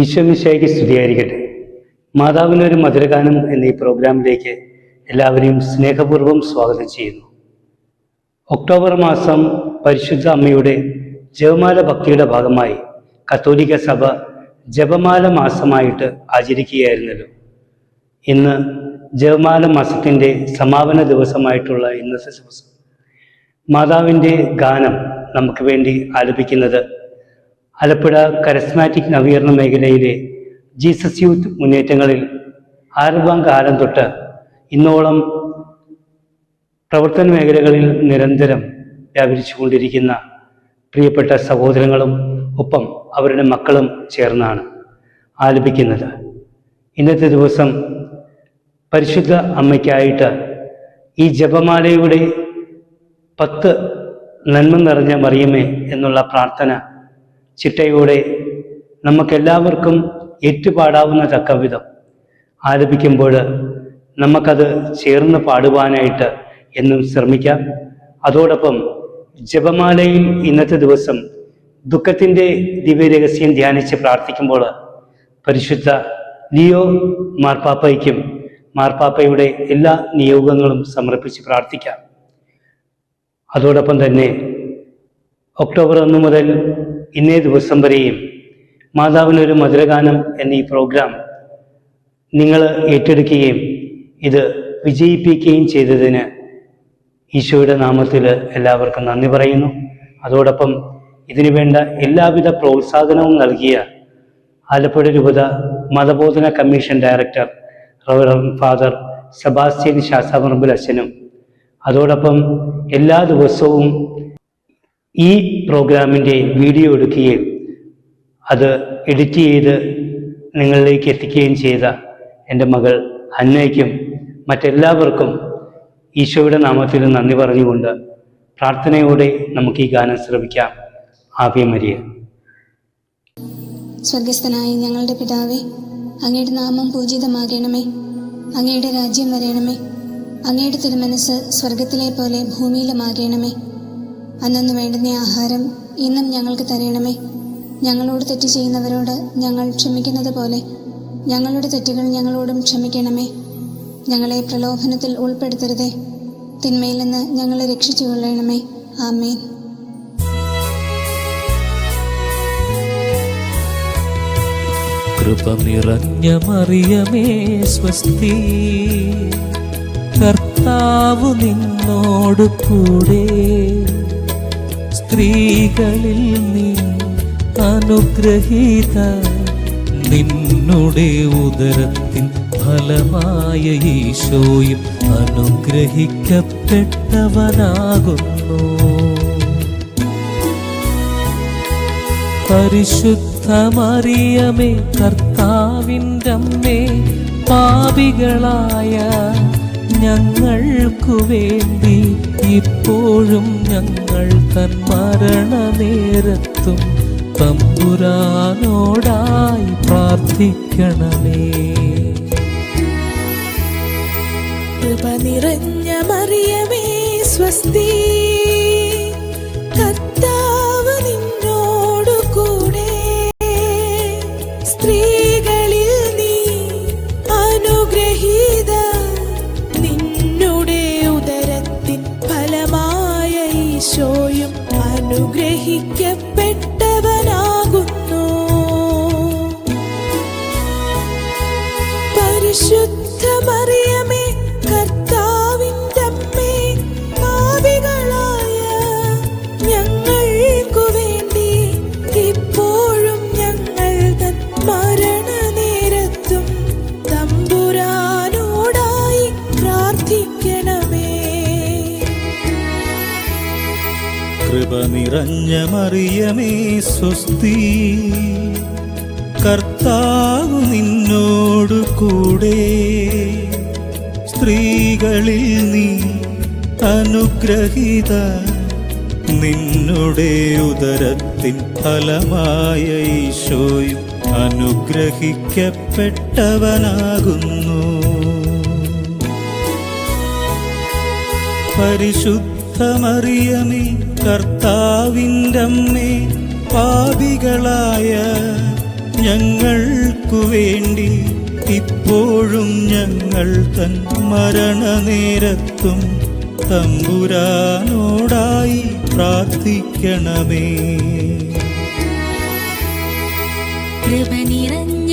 ഈശ്വമിശയ്ക്ക് സ്തുതിയായിരിക്കട്ടെ. മാതാവിനൊരു മധുരഗാനം എന്ന ഈ പ്രോഗ്രാമിലേക്ക് എല്ലാവരെയും സ്നേഹപൂർവം സ്വാഗതം ചെയ്യുന്നു. ഒക്ടോബർ മാസം പരിശുദ്ധ അമ്മയുടെ ജപമാല ഭക്തിയുടെ ഭാഗമായി കത്തോലിക്ക സഭ ജപമാല മാസമായിട്ട് ആചരിക്കുകയായിരുന്നല്ലോ. ഇന്ന് ജപമാല മാസത്തിന്റെ സമാപന ദിവസമായിട്ടുള്ള ഇന്നത്തെ ദിവസം മാതാവിന്റെ ഗാനം നമുക്ക് വേണ്ടി ആലപിക്കുന്നത് ആലപ്പുഴ കരസ്മാറ്റിക് നവീകരണ മേഖലയിലെ ജീസസ് യൂത്ത് മുന്നേറ്റങ്ങളിൽ ആരംഭം കാലം തൊട്ട് ഇന്നോളം പ്രവർത്തന മേഖലകളിൽ നിരന്തരം വ്യാപരിച്ചുകൊണ്ടിരിക്കുന്ന പ്രിയപ്പെട്ട സഹോദരങ്ങളും ഒപ്പം അവരുടെ മക്കളും ചേർന്നാണ് ആലപിക്കുന്നത്. ഇന്നത്തെ ദിവസം പരിശുദ്ധ അമ്മയ്ക്കായിട്ട് ഈ ജപമാലയുടെ പത്ത് നന്മ നിറഞ്ഞ മറിയമേ എന്നുള്ള പ്രാർത്ഥന ചിട്ടയോടെ നമുക്കെല്ലാവർക്കും ഏറ്റുപാടാവുന്ന തക്കവിധം ആലപിക്കുമ്പോൾ നമുക്കത് ചേർന്ന് പാടുവാനായിട്ട് എന്നും ശ്രമിക്കാം. അതോടൊപ്പം ജപമാലയിൽ ഇന്നത്തെ ദിവസം ദുഃഖത്തിന്റെ ദിവ്യരഹസ്യം ധ്യാനിച്ച് പ്രാർത്ഥിക്കുമ്പോൾ പരിശുദ്ധ നിയോ മാർപ്പാപ്പയ്ക്കും മാർപ്പാപ്പയുടെ എല്ലാ നിയോഗങ്ങളും സമർപ്പിച്ച് പ്രാർത്ഥിക്കാം. അതോടൊപ്പം തന്നെ ഒക്ടോബർ ഒന്ന് മുതൽ ഇന്നേ ദിവസം വരെയും മാതാവിനൊരു മധുരഗാനം എന്ന ഈ പ്രോഗ്രാം നിങ്ങൾ ഏറ്റെടുക്കുകയും ഇത് വിജയിപ്പിക്കുകയും ചെയ്തതിന് ഈശോയുടെ നാമത്തിൽ എല്ലാവർക്കും നന്ദി പറയുന്നു. അതോടൊപ്പം ഇതിനു വേണ്ട എല്ലാവിധ പ്രോത്സാഹനവും നൽകിയ ആലപ്പുഴ രൂപത മതബോധന commission director reverend father Sebastian Sasthaparambil അച്ഛനും. അതോടൊപ്പം എല്ലാ ദിവസവും ഈ പ്രോഗ്രാമിന്റെ വീഡിയോ എടുക്കുകയും അത് എഡിറ്റ് ചെയ്ത് നിങ്ങളിലേക്ക് എത്തിക്കുകയും ചെയ്ത എന്റെ മകൾ അന്നയ്ക്കും മറ്റെല്ലാവർക്കും ഈശോയുടെ നാമത്തിൽ നന്ദി പറഞ്ഞുകൊണ്ട് പ്രാർത്ഥനയോടെ നമുക്ക് ഈ ഗാനം ശ്രമിക്കാം ആവ്യ മരിയ. സ്വർഗസ്ഥനായ ഞങ്ങളുടെ പിതാവേ അങ്ങയുടെ നാമം പൂജിതമാകണമേ. അങ്ങയുടെ രാജ്യം വരയണമേ അങ്ങയുടെ തിരുമനസ് സ്വർഗത്തിലെ പോലെ ഭൂമിയിലുമാകണമേ. അന്നു വേണ്ടുന്ന ആഹാരം ഇന്നും ഞങ്ങൾക്ക് തരണമേ. ഞങ്ങളോട് തെറ്റ് ചെയ്യുന്നവരോട് ഞങ്ങൾ ക്ഷമിക്കുന്നത് പോലെ. ഞങ്ങളുടെ തെറ്റുകൾ ഞങ്ങളോടും ക്ഷമിക്കണമേ. ഞങ്ങളെ പ്രലോഭനത്തിൽ ഉൾപ്പെടുത്തരുതേ. തിന്മയിൽ നിന്ന് ഞങ്ങളെ രക്ഷിച്ചു കൊള്ളണമേ. ആമേൻ. കൃപ നിറഞ്ഞ മറിയമേ സ്വസ്തി. കർത്താവ് നിന്നോട് കൂടെ സ്ത്രീകളിൽ നീ അനുഗ്രഹീത. നിന്നുടെ ഉദരത്തിൻ ഫലമായ ഈശോയും അനുഗ്രഹിക്കപ്പെട്ടവനാകുന്നു. പരിശുദ്ധ മറിയമേ കർത്താവിന്റെ അമ്മേ പാപികളായ ഞങ്ങൾക്കു വേണ്ടി ഇപ്പോഴും ഞങ്ങൾ തൻ മരണനേരത്തും തമ്പുരാനോടായി പ്രാർത്ഥിക്കണമേ. കൃപ നിറഞ്ഞ മറിയമേ സ്വസ്തി. കർത്താവ് ഫലമായ ഈശോയും അനുഗ്രഹിക്കപ്പെട്ടവനാകുന്നു കൃപ നിറഞ്ഞ മറിയമേ സ്വസ്തി. കർത്താവ് നിന്നോടു കൂടെ. സ്ത്രീകളിൽ നീ അനുഗ്രഹിത. നിന്നുടെ ഉദരത്തിൻ ഫലമായ ഈശോയും അനുഗ്രഹിക്കപ്പെട്ടവനാകുന്നു. പരിശുദ്ധമറിയമേ കർത്താവിന്റെ അമ്മേ പാപികളായ ഞങ്ങൾക്കു വേണ്ടി ഇപ്പോഴും ഞങ്ങൾ തൻ മരണനേരത്തും തമ്പുരാനോടായി പ്രാർത്ഥിക്കണമേ. കൃപ നിറഞ്ഞ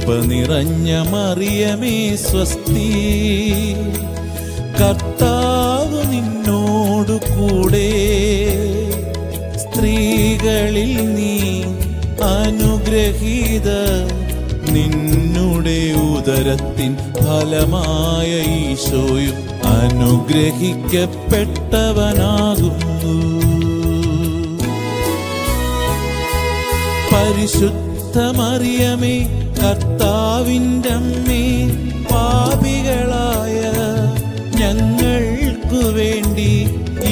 കൃപ നിറഞ്ഞ മറിയമേ സ്വസ്തി. കർത്താവ് നിന്നോടു കൂടെ സ്ത്രീകളിൽ നീ അനുഗ്രഹീത. നിന്നുടെ ഉദരത്തിൻ ഫലമായ ഈശോയും അനുഗ്രഹിക്കപ്പെട്ടവനാകുന്നു. പരിശുദ്ധ മറിയമേ കർത്താവിന്റെ അമ്മേ പാപികളായ ഞങ്ങൾക്കു വേണ്ടി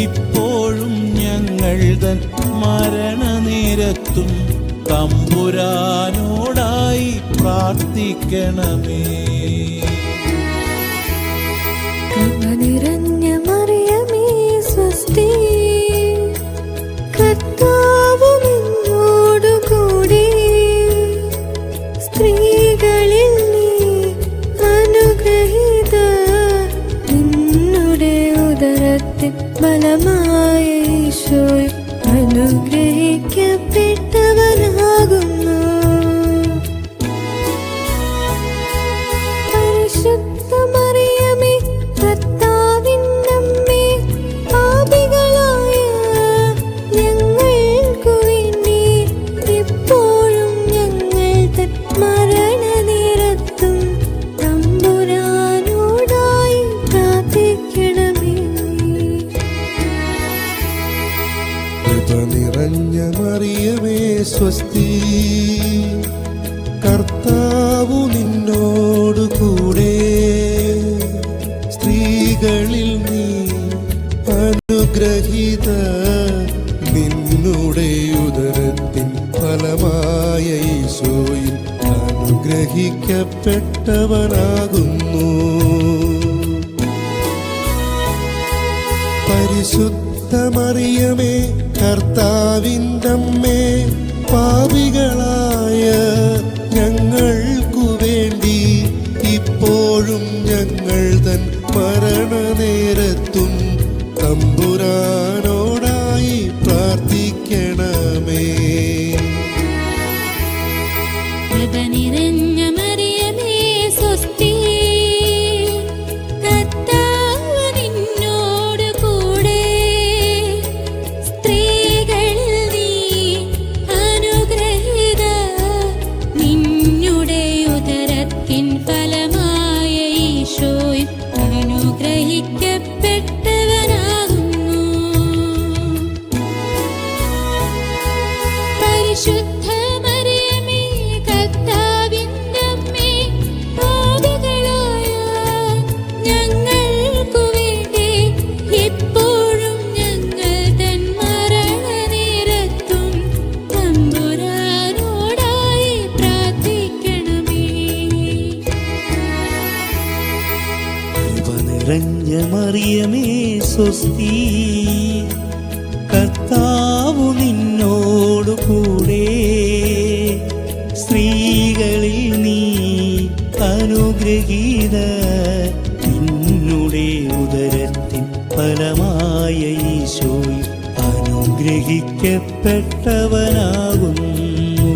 ഇപ്പോഴും ഞങ്ങൾ തൻ മരണനേരത്തും തമ്പുരാനോടായി പ്രാർത്ഥിക്കണമേ. സ്വസ്തി. കർത്താവു നിന്നോടു കൂടെ സ്ത്രീകളിൽ നീ അനുഗ്രഹീത. നിന്നുടെ ഉദരത്തിൻ ഫലമായ ഈശോയിൽ അനുഗ്രഹിക്കപ്പെട്ടവനാകുന്നു. പരിശുദ്ധ അമ്മേ പാപികളായ സ്വസ്തി. കർത്താവു നിന്നോടു കൂടെ സ്ത്രീകളിൽ നീ അനുഗ്രഹീത. നിന്നുടെ ഉദരത്തിൻ ഫലമായ ഈശോയും അനുഗ്രഹിക്കപ്പെട്ടവനാകുന്നു.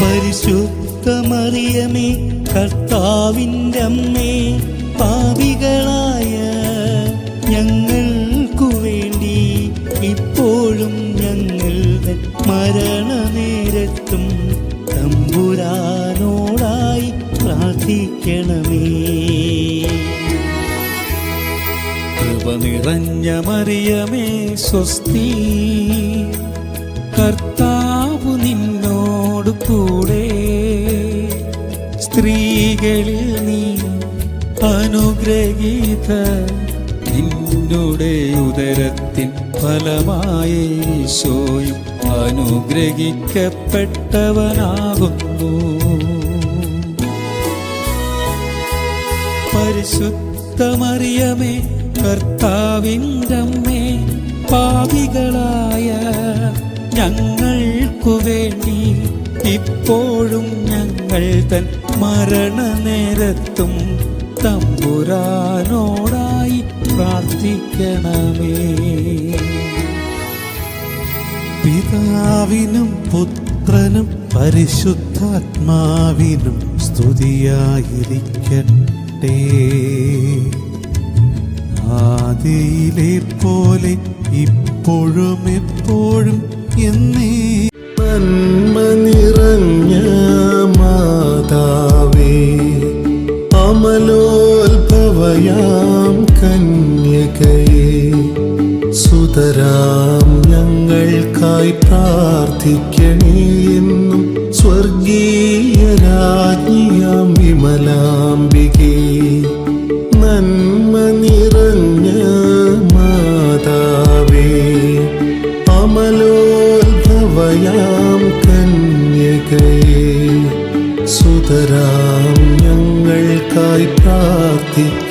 പരിശുദ്ധ മറിയമേ കർത്താവിന്റെ അമ്മേ നിറഞ്ഞ മറിയമേ സ്വസ്തി. കർത്താവു നിന്നോട് കൂടെ സ്ത്രീകളിൽ നീ അനുഗ്രഹീത. നിന്നുടെ ഉദരത്തിൻ ഫലമായ ഈശോയും അനുഗ്രഹിക്കപ്പെട്ടവനാകുന്നു. പരിശുദ്ധമറിയമേ കർത്താവിന്റെ പാപികളായ ഞങ്ങൾക്കു വേണ്ടി ഇപ്പോഴും ഞങ്ങൾ തൻ മരണനേരത്തും തമ്പുരാനോടായി പ്രാർത്ഥിക്കണമേ. പിതാവിനും പുത്രനും പരിശുദ്ധാത്മാവിനും സ്തുതിയായിരിക്കട്ടെ. ആദിയിലെ പോലെ ഇപ്പോഴും എപ്പോഴും എന്നേ. നന്മ നിറഞ്ഞ മാതാവേ അമലോത്ഭവയാം കന്യകയെ സുതരാം ഞങ്ങൾക്കായി പ്രാർത്ഥിക്കണേ. സുതരാം ഞങ്ങൾക്കായി പ്രാർത്ഥിക്കണേ